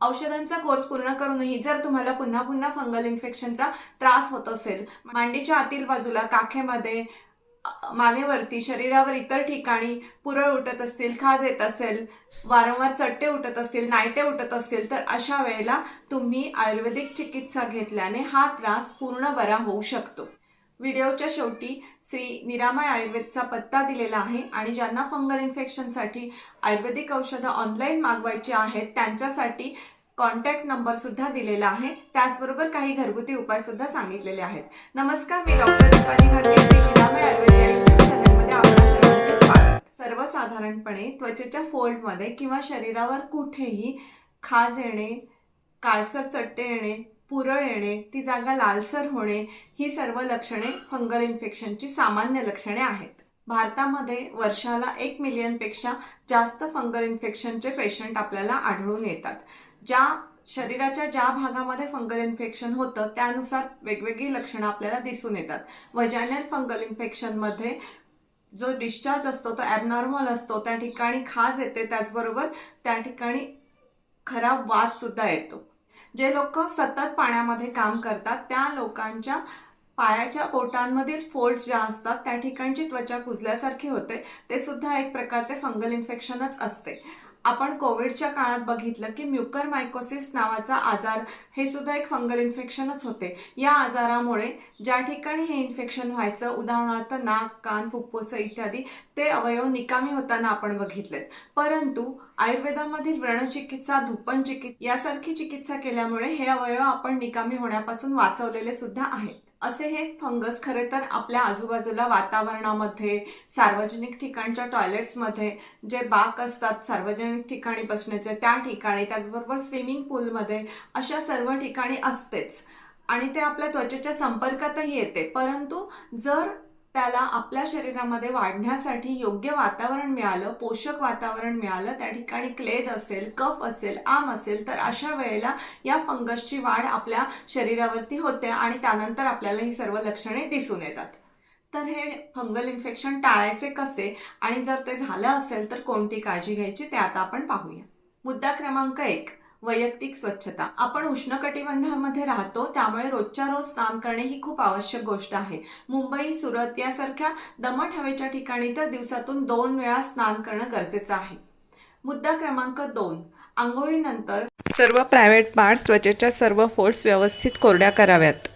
औषधांचा कोर्स पूर्ण करूनही जर तुम्हाला पुन्हा पुन्हा फंगल इन्फेक्शनचा त्रास होत असेल मांडीच्या आतील बाजूला काखेमध्ये मानेवरती शरीरावर इतर ठिकाणी पुरळ उठत असतील खाज येत असेल वारंवार चट्टे उठत असतील नायटे उठत असतील तर अशा वेळेला तुम्ही आयुर्वेदिक चिकित्सा घेतल्याने हा त्रास पूर्ण बरा होऊ शकतो. व्हिडिओच्या शेवटी श्री निरामय आयुर्वेदचा पत्ता दिलेला आहे आणि ज्यांना फंगल इन्फेक्शनसाठी आयुर्वेदिक औषधं ऑनलाईन मागवायची आहेत त्यांच्यासाठी कॉन्टॅक्ट नंबर सुद्धा दिलेला आहे. त्याचबरोबर काही घरगुती उपाय सुद्धा सांगितलेले आहेत. नमस्कार मी डॉक्टर दीपाली घाटगे निरामय आयुर्वेद चॅनलमध्ये आपल्या सर्वांचे स्वागत. सर्वसाधारणपणे त्वचेच्या फोल्डमध्ये किंवा शरीरावर कुठेही खाज येणे काळसर चट्टे येणे पुरळ येणे ती जागा लालसर होणे ही सर्व लक्षणे फंगल इन्फेक्शनची सामान्य लक्षणे आहेत. भारतामध्ये वर्षाला एक मिलियनपेक्षा जास्त फंगल इन्फेक्शनचे पेशंट आपल्याला आढळून येतात. ज्या शरीराच्या ज्या भागामध्ये फंगल इन्फेक्शन होतं त्यानुसार वेगवेगळी लक्षणं आपल्याला दिसून येतात. वजायनल फंगल इन्फेक्शनमध्ये जो डिस्चार्ज असतो तो ॲबनॉर्मल असतो त्या ठिकाणी खाज येते त्याचबरोबर त्या ठिकाणी खराब वास सुद्धा येतो. जे लोक सतत पाण्यामध्ये काम करतात त्या लोकांच्या पायाच्या बोटांमधील फोल्ड ज्या असतात त्या ठिकाणची त्वचा कुजल्यासारखी होते. ते सुद्धा एक प्रकारचे फंगल इन्फेक्शनच असते. आपण कोविडच्या काळात बघितलं की म्युकर मायकोसिस नावाचा आजार हे सुद्धा एक फंगल इन्फेक्शनच होते. या आजारामुळे ज्या ठिकाणी हे इन्फेक्शन व्हायचं उदाहरणार्थ नाक कान फुप्फुसं इत्यादी ते अवयव निकामी होताना आपण बघितलेत. परंतु आयुर्वेदामधील व्रणचिकित्सा धुपन चिकित्सा यासारखी चिकित्सा केल्यामुळे हे अवयव आपण निकामी होण्यापासून वाचवलेले सुद्धा आहेत. असे हे फंगस खरे तर आपल्या आजूबाजूला वातावरणामध्ये सार्वजनिक ठिकाणच्या टॉयलेट्समध्ये जे बाक असतात सार्वजनिक ठिकाणी बसण्याचे त्या ठिकाणी त्याचबरोबर स्विमिंग पूलमध्ये अशा सर्व ठिकाणी असतेच. आणि ते आपल्या त्वचेच्या संपर्कातही येते. परंतु जर त्याला आपल्या शरीरामध्ये वाढण्यासाठी योग्य वातावरण मिळालं पोषक वातावरण मिळालं त्या ठिकाणी क्लेद असेल कफ असेल आम असेल तर अशा वेळेला या फंगसची वाढ आपल्या शरीरावरती होते आणि त्यानंतर आपल्याला ही सर्व लक्षणे दिसून येतात. तर हे फंगल इन्फेक्शन टाळायचे कसे आणि जर ते झालं असेल तर कोणती काळजी घ्यायची ते आता आपण पाहूया. मुद्दा क्रमांक एक. वैयक्तिक स्वच्छता. आपण उष्णकटिबंधामध्ये राहतो त्यामुळे रोजच्या रोज स्नान करणे ही खूप आवश्यक गोष्ट आहे. मुंबई सुरत यासारख्या दमट हवेच्या ठिकाणी तर दिवसातून दोन वेळा स्नान करणं गरजेचं आहे. मुद्दा क्रमांक दोन. आंघोळीनंतर सर्व प्रायव्हेट पार्ट्स त्वचेच्या सर्व फोल्ड्स व्यवस्थित कोरड्या कराव्यात.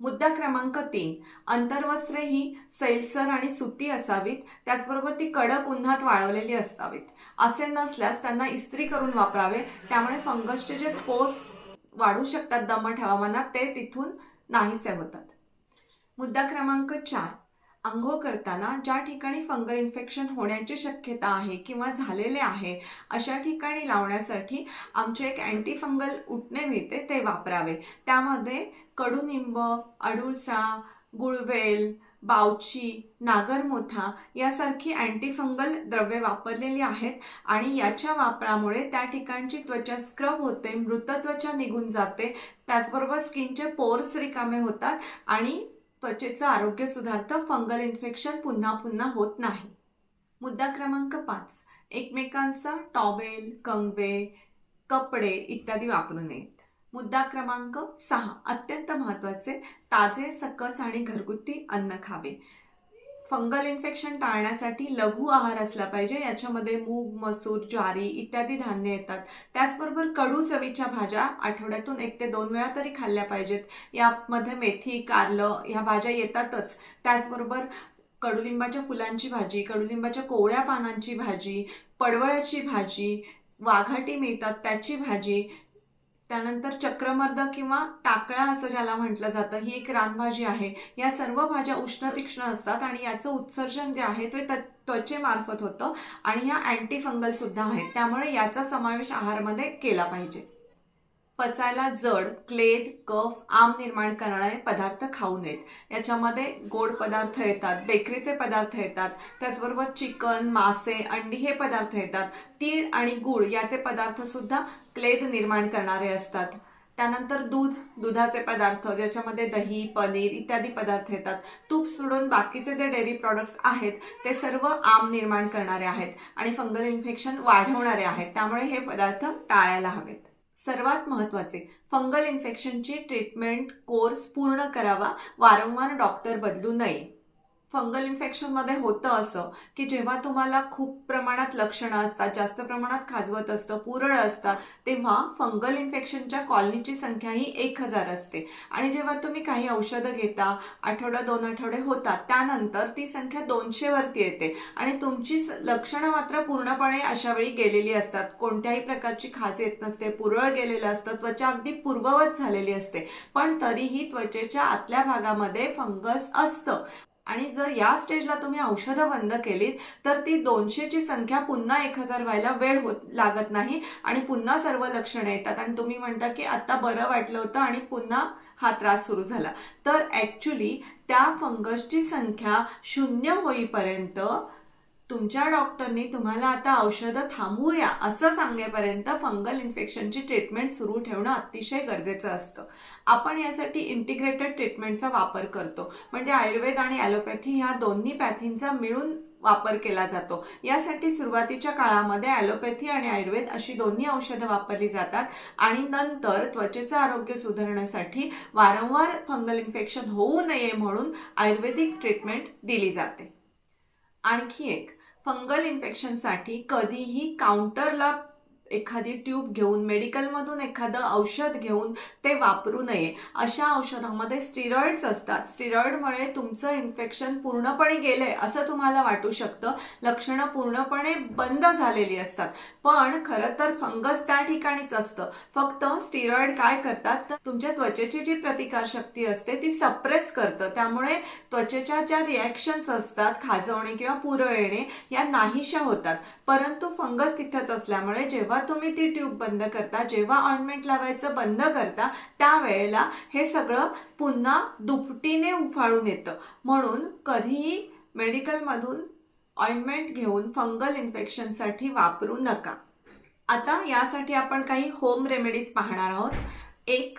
मुद्दा क्रमांक तीन. अंतर्वस्त्रे ही सैलसर आणि सुती असावीत. त्याचबरोबर ती कडक उन्हात वाळवलेली असावीत. असे नसल्यास त्यांना इस्त्री करून वापरावे. त्यामुळे फंगसचे जे स्पोर्स वाढू शकतात दमट हवामानात ते तिथून नाहीसे होतात. मुद्दा क्रमांक चार. आंघोळ करताना ज्या ठिकाणी फंगल इन्फेक्शन होण्याची शक्यता आहे किंवा झालेले आहे अशा ठिकाणी लावण्यासाठी आमचे एक अँटी फंगल उठणे मिळते ते वापरावे. त्यामध्ये कडुनिंब अडुळसा गुळवेल बावची नागरमोथा यासारखी अँटीफंगल द्रव्ये वापरलेली आहेत आणि याच्या वापरामुळे त्या ठिकाणची त्वचा स्क्रब होते मृत त्वचा निघून जाते. त्याचबरोबर स्किनचे पोर्स रिकामे होतात आणि त्वचेचं आरोग्य सुधारतं फंगल इन्फेक्शन पुन्हा पुन्हा होत नाही. मुद्दा क्रमांक पाच. एकमेकांचा टॉवेल कंगवे कपडे इत्यादी वापरू नये. मुद्दा क्रमांक सहा अत्यंत महत्त्वाचे ताजे सकस आणि घरगुती अन्न खावे. फंगल इन्फेक्शन टाळण्यासाठी लघु आहार असला पाहिजे याच्यामध्ये मूग मसूर ज्वारी इत्यादी धान्य येतात. त्याचबरोबर कडू चवीच्या भाज्या आठवड्यातून एक ते दोन वेळा तरी खाल्ल्या पाहिजेत. यामध्ये मेथी कारलं ह्या भाज्या येतातच. त्याचबरोबर कडुलिंबाच्या फुलांची भाजी कडुलिंबाच्या कोवळ्या पानांची भाजी पडवळाची भाजी वाघाटी मिळतात त्याची भाजी त्यानंतर चक्रमर्द किंवा टाकळा असं ज्याला म्हटलं जातं ही एक रानभाजी आहे. या सर्व भाज्या उष्ण तीक्ष्ण असतात आणि याचं उत्सर्जन जे आहे ते त्वचेमार्फत होतं आणि या अँटीफंगल सुद्धा आहेत. त्यामुळे याचा समावेश आहारमध्ये केला पाहिजे. पचायला जड क्लेद कफ आम निर्माण करणारे पदार्थ खाऊ नयेत. याच्यामध्ये गोड पदार्थ येतात बेकरीचे पदार्थ येतात त्याचबरोबर चिकन मासे अंडी हे पदार्थ येतात. तीळ आणि गूळ याचे पदार्थसुद्धा क्लेद निर्माण करणारे असतात. त्यानंतर दूध दुधाचे पदार्थ ज्याच्यामध्ये दही पनीर इत्यादी पदार्थ येतात. तूप सोडून बाकीचे जे डेअरी प्रॉडक्ट्स आहेत ते सर्व आम निर्माण करणारे आहेत आणि फंगल इन्फेक्शन वाढवणारे आहेत. त्यामुळे हे पदार्थ टाळायला हवेत. सर्वात महत्त्वाचे फंगल इन्फेक्शनची ट्रीटमेंट कोर्स पूर्ण करावा वारंवार डॉक्टर बदलू नये. फंगल इन्फेक्शनमध्ये होतं असं की जेव्हा तुम्हाला खूप प्रमाणात लक्षणं असतात जास्त प्रमाणात खाजवत असतं पुरळ असतात तेव्हा फंगल इन्फेक्शनच्या कॉलनीची संख्या ही एक हजार असते. आणि जेव्हा तुम्ही काही औषधं घेता आठवडा दोन आठवडे होतात त्यानंतर ती संख्या दोनशे वरती येते. आणि तुमची लक्षणं मात्र पूर्णपणे अशा वेळी गेलेली असतात. कोणत्याही प्रकारची खाज येत नसते पुरळ गेलेलं असतं त्वचा अगदी पूर्ववत झालेली असते. पण तरीही त्वचेच्या आतल्या भागामध्ये फंगस असतं. आणि जर या स्टेजला तुम्ही औषधं बंद केलीत तर ती दोनशेची संख्या पुन्हा एक हजार व्हायला वेळ होत लागत नाही आणि पुन्हा सर्व लक्षणं येतात. आणि तुम्ही म्हणता की आता बरं वाटलं होतं आणि पुन्हा हा त्रास सुरू झाला. तर ॲक्च्युली त्या फंगसची संख्या शून्य होईपर्यंत तुमच्या डॉक्टरनी तुम्हाला आता औषधं थांबवूया असं सांगेपर्यंत फंगल इन्फेक्शनची ट्रीटमेंट सुरू ठेवणं अतिशय गरजेचं असतं. आपण यासाठी इंटिग्रेटेड ट्रीटमेंटचा वापर करतो. म्हणजे आयुर्वेद आणि ॲलोपॅथी ह्या दोन्ही पॅथींचा मिळून वापर केला जातो. यासाठी सुरुवातीच्या काळामध्ये ॲलोपॅथी आणि आयुर्वेद अशी दोन्ही औषधं वापरली जातात आणि नंतर त्वचेचं आरोग्य सुधारण्यासाठी वारंवार फंगल इन्फेक्शन होऊ नये म्हणून आयुर्वेदिक ट्रीटमेंट दिली जाते. आणखी एक फंगल इन्फेक्शनसाठी कधीही काउंटरला एखादी ट्यूब घेऊन मेडिकलमधून एखादं औषध घेऊन ते वापरू नये. अशा औषधामध्ये स्टिरॉइड्स असतात. स्टिरॉइडमुळे तुमचं इन्फेक्शन पूर्णपणे गेलंय असं तुम्हाला वाटू शकतं. लक्षणं पूर्णपणे बंद झालेली असतात. पण खरं तर फंगस त्या ठिकाणीच असतं. फक्त स्टिरॉइड काय करतात तर तुमच्या त्वचेची जी प्रतिकारशक्ती असते ती सप्रेस करतं. त्यामुळे त्वचेच्या ज्या रिॲक्शन्स असतात खाजवणे किंवा पुरळ येणे या नाहीशा होतात. परंतु फंगस तिथंच असल्यामुळे जेव्हा तुम्ही ती ट्यूब बंद करता जेव्हा ऑइंटमेंट लावायचं बंद करता त्यावेळेला हे सगळं पुन्हा दुपटीने उफाळून येतं. म्हणून कधीही मेडिकलमधून ऑइंटमेंट घेऊन फंगल इन्फेक्शनसाठी वापरू नका. आता यासाठी आपण काही होम रेमेडीज पाहणार आहोत. एक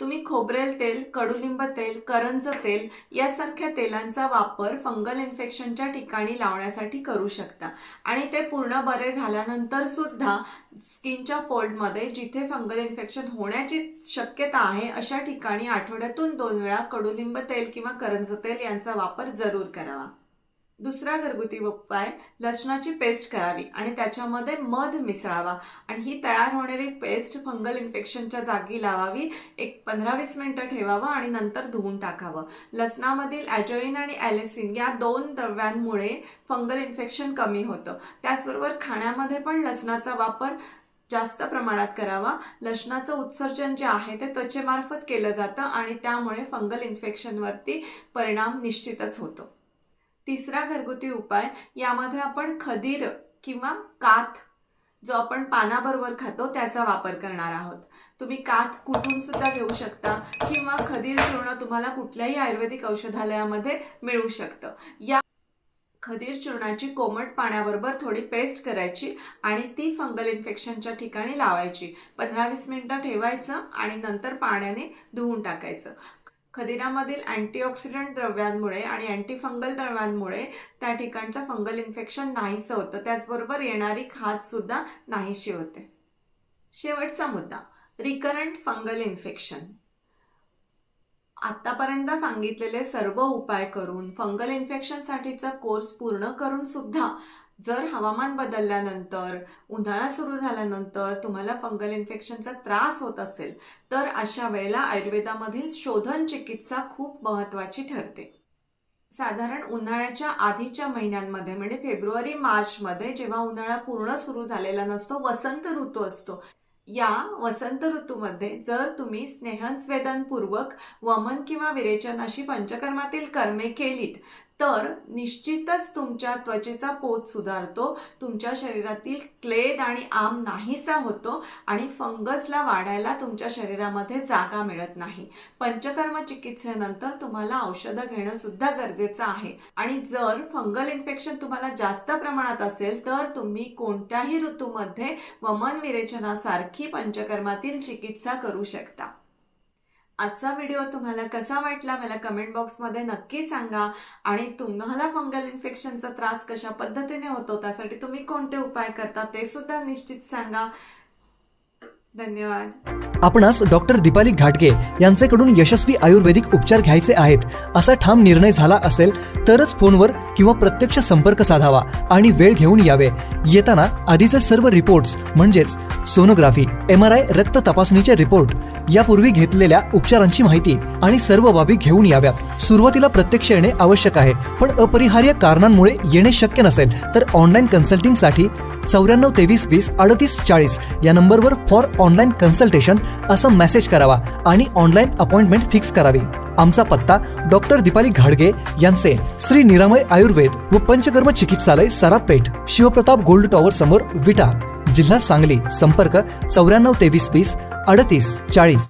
तुम्ही खोबरेल तेल कडुलिंब तेल करंज तेल यासारख्या तेलांचा वापर फंगल इन्फेक्शनच्या ठिकाणी लावण्यासाठी करू शकता. आणि ते पूर्ण बरे झाल्यानंतर सुद्धा स्किनच्या फोल्डमध्ये जिथे फंगल इन्फेक्शन होण्याची शक्यता आहे अशा ठिकाणी आठवड्यातून दोन वेळा कडुलिंब तेल किंवा करंज तेल यांचा वापर जरूर करावा. दुसरा घरगुती उपाय लसणाची पेस्ट करावी आणि त्याच्यामध्ये मध मिसळावा. आणि ही तयार होणारी पेस्ट फंगल इन्फेक्शनच्या जागी लावावी. एक पंधरा वीस मिनटं ठेवावं आणि नंतर धुवून टाकावं. लसणामधील ॲजोईन आणि ॲलेसिन या दोन द्रव्यांमुळे फंगल इन्फेक्शन कमी होतं. त्याचबरोबर खाण्यामध्ये पण लसणाचा वापर जास्त प्रमाणात करावा. लसणाचं उत्सर्जन जे आहे ते त्वचेमार्फत केलं जातं आणि त्यामुळे फंगल इन्फेक्शनवरती परिणाम निश्चितच होतो. तिसरा घरगुती उपाय यामध्ये आपण खदीर किंवा काथ जो आपण पानाबरोबर खातो त्याचा वापर करणार आहोत. तुम्ही काथ कुठून सुद्धा घेऊ शकता किंवा खदीर चूर्ण तुम्हाला कुठल्याही आयुर्वेदिक औषधालयामध्ये मिळू शकतं. या खदीर चूर्णाची कोमट पाण्याबरोबर थोडी पेस्ट करायची आणि ती फंगल इन्फेक्शनच्या ठिकाणी लावायची. पंधरा वीस मिनिटं ठेवायचं आणि नंतर पाण्याने धुवून टाकायचं. खदिरामधील अँटीऑक्सिडंट द्रव्यांमुळे आणि अँटीफंगल द्रव्यांमुळे त्या ठिकाणचं फंगल इन्फेक्शन नाहीसं होतं. त्याचबरोबर येणारी खाज सुद्धा नाहीशी होते. शेवटचा मुद्दा रिकरंट फंगल इन्फेक्शन आतापर्यंत सांगितलेले सर्व उपाय करून फंगल इन्फेक्शनसाठीचा कोर्स पूर्ण करून सुद्धा जर हवामान बदलल्यानंतर उन्हाळा सुरू झाल्यानंतर तुम्हाला फंगल इन्फेक्शनचा त्रास होत असेल तर अशा वेळेला आयुर्वेदामधील शोधन चिकित्सा खूप महत्वाची ठरते. साधारण उन्हाळ्याच्या आधीच्या महिन्यांमध्ये म्हणजे फेब्रुवारी मार्चमध्ये जेव्हा उन्हाळा पूर्ण सुरू झालेला नसतो वसंत ऋतू असतो. या वसंत ऋतूमध्ये जर तुम्ही स्नेहस्वेदनपूर्वक वमन किंवा विरेचन अशी पंचकर्मातील कर्मे केलीत तर निश्चितच तुमच्या त्वचेचा पोत सुधारतो तुमच्या शरीरातील क्लेद आणि आम नाहीसा होतो आणि फंगसला वाढायला तुमच्या शरीरामध्ये जागा मिळत नाही. पंचकर्म चिकित्सेनंतर तुम्हाला औषधं घेणं सुद्धा गरजेचं आहे. आणि जर फंगल इन्फेक्शन तुम्हाला जास्त प्रमाणात असेल तर तुम्ही कोणत्याही ऋतूमध्ये वमन विरेचनासारखी पंचकर्मातील चिकित्सा करू शकता. आजचा व्हिडिओ तुम्हाला कसा वाटला मला कमेंट बॉक्समध्ये नक्की सांगा. आणि तुम्हाला फंगल इन्फेक्शनचा त्रास कशा पद्धतीने होतो त्यासाठी तुम्ही कोणते उपाय करता ते सुद्धा निश्चित सांगा. धन्यवाद. आपणास डॉक्टर दीपाली घाटगे यांच्याकडून यशस्वी आयुर्वेदिक उपचार घ्यायचे आहेत. असा ठाम निर्णय झाला असेल तरच फोनवर किंवा प्रत्यक्ष संपर्क साधावा आणि वेळ घेऊन यावे. येताना आधीचे सर्व रिपोर्ट्स म्हणजेच सोनोग्राफी एम आर आय रक्त तपासणीचे रिपोर्ट यापूर्वी घेतलेल्या उपचारांची माहिती आणि सर्व बाबी घेऊन याव्यात. सुरुवातीला प्रत्यक्ष येणे आवश्यक आहे पण अपरिहार्य कारणांमुळे येणे शक्य नसेल तर ऑनलाईन कन्सल्टिंगसाठी चौऱ्याण्णव तेवीस वीस अडतीस चाळीस या नंबरवर फॉर ऑनलाईन कन्सल्टेशन असं मेसेज करावा आणि ऑनलाईन अपॉइंटमेंट फिक्स करावी. आमचा पत्ता डॉक्टर दीपाली घाडगे यांचे श्री निरामय आयुर्वेद व पंचकर्म चिकित्सालय सरापेठ शिवप्रताप गोल्ड टॉवर समोर विटा. जिल्हा सांगली संपर्क चौऱ्याण्णव तेवीस वीस अडतीस चाळीस.